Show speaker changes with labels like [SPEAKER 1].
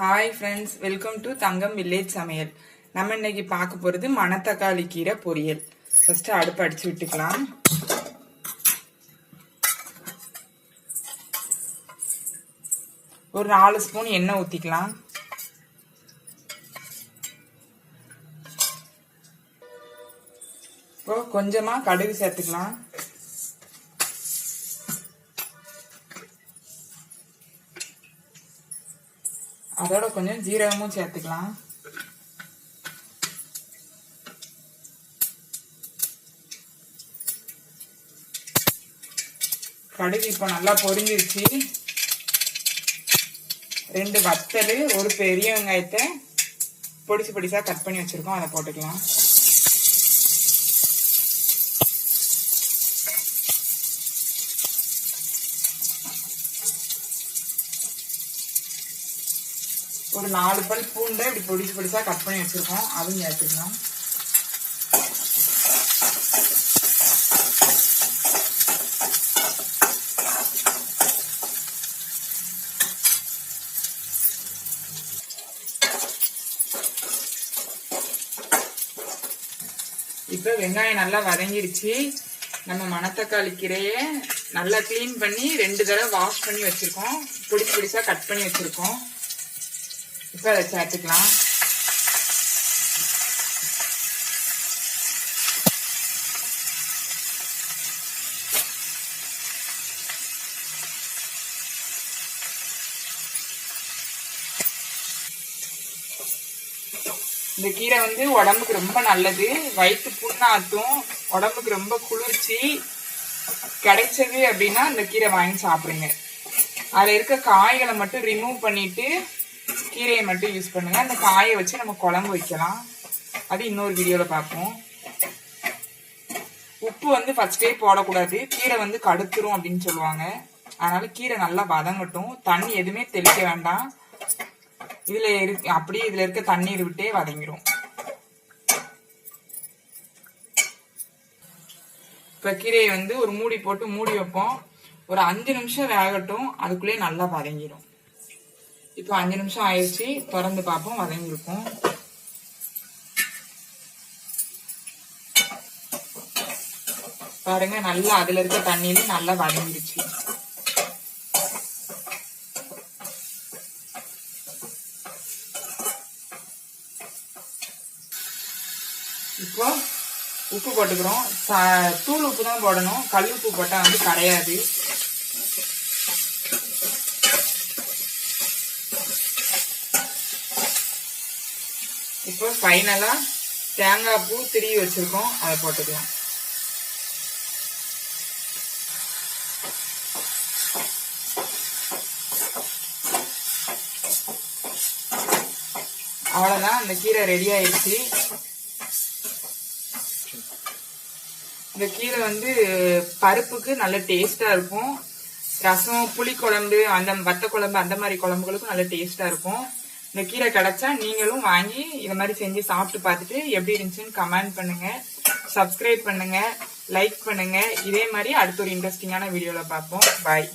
[SPEAKER 1] Hi friends welcome to Thangam village சமையல் நம்ம இன்னைக்கு பார்க்க போகிறது மணத்தக்காளி கீரை பொரியல். ஃபர்ஸ்ட் அடுப்பு அடிச்சு விட்டுக்கலாம். ஒரு நாலு ஸ்பூன் எண்ணெய் ஊற்றிக்கலாம் இப்போ கொஞ்சமாக கடுகு சேர்த்துக்கலாம். அதோட கொஞ்சம் ஜீரகமும் சேர்த்துக்கலாம். கடுகு இப்போ நல்லா பொரிஞ்சிருச்சு. ரெண்டு வத்தல் ஒரு பெரிய வெங்காயத்தை பொடிச்சு பொடிச்சா கட் பண்ணி வச்சிருக்கோம். அதை போட்டுக்கலாம். ஒரு நாலு பல் பூண்டை இப்படி பொடிசு பொடிசா கட் பண்ணி வச்சிருக்கோம். அதுவும் சேர்த்துக்கலாம். இப்போ வெங்காயம் நல்லா வதங்கிடுச்சு நம்ம மணத்தக்காளி கீரையை நல்லா க்ளீன் பண்ணி ரெண்டு தடவை வாஷ் பண்ணி வச்சிருக்கோம். பொடிசு பொடிசா கட் பண்ணி வச்சிருக்கோம். இப்போ அதை சேர்த்துக்கலாம் இந்த கீரை வந்து உடம்புக்கு ரொம்ப நல்லது. வயிற்று புண்ணாத்தும் உடம்புக்கு ரொம்ப குளிர்ச்சி கிடைச்சது அப்படின்னா இந்த கீரை வாங்கி சாப்பிடுங்க. அதில் இருக்க காய்களை மட்டும் ரிமூவ் பண்ணிட்டு கீரையை மட்டும் யூஸ் பண்ணுங்க. அந்த காயை வச்சு நம்ம குழம்பு வைக்கலாம். அது இன்னொரு வீடியோவில் பார்ப்போம். உப்பு வந்து ஃபஸ்ட்டே போடக்கூடாது. கீரை வந்து கடுத்துரும் அப்படின்னு சொல்லுவாங்க. அதனால கீரை நல்லா வதங்கட்டும். தண்ணி எதுவுமே தெளிக்க வேண்டாம். இதுல இரு அப்படியே இதுல இருக்க தண்ணீர் விட்டே வதங்கிரும். இப்ப கீரையை வந்து ஒரு மூடி போட்டு மூடி வைப்போம். ஒரு அஞ்சு நிமிஷம் வேகட்டும். அதுக்குள்ளேயே நல்லா வதங்கிரும். இப்போ அஞ்சு நிமிஷம் ஆயிடுச்சு. திறந்து பார்ப்போம். வதங்கியிருக்கும் பாருங்க நல்லா அதுல இருக்க தண்ணியில நல்லா வதங்கிடுச்சு. இப்போ உப்பு போட்டுக்கிறோம். தூள் உப்பு தான் போடணும். கல் உப்பு போட்டால் வந்து கரையாது. இப்போ ஃபைனலாக தேங்காய் பூ திருவி வச்சுருக்கோம். அதை போட்டுக்கலாம். அவ்வளோதான் அந்த கீரை ரெடி ஆயிடுச்சு. இந்த கீரை வந்து பருப்புக்கு நல்ல டேஸ்ட்டாக இருக்கும். ரசம் புளி குழம்பு அந்த வத்த குழம்பு அந்த மாதிரி குழம்புகளுக்கும் நல்ல டேஸ்ட்டாக இருக்கும். இந்த கீரை கிடைச்சா நீங்களும் வாங்கி இதை மாதிரி செஞ்சு சாப்பிட்டு பார்த்துட்டு எப்படி இருந்துச்சுன்னு கமெண்ட் பண்ணுங்க. சப்ஸ்கிரைப் பண்ணுங்க லைக் பண்ணுங்க. இதே மாதிரி அடுத்த ஒரு இன்ட்ரெஸ்டிங்கான வீடியோல பார்ப்போம். பாய்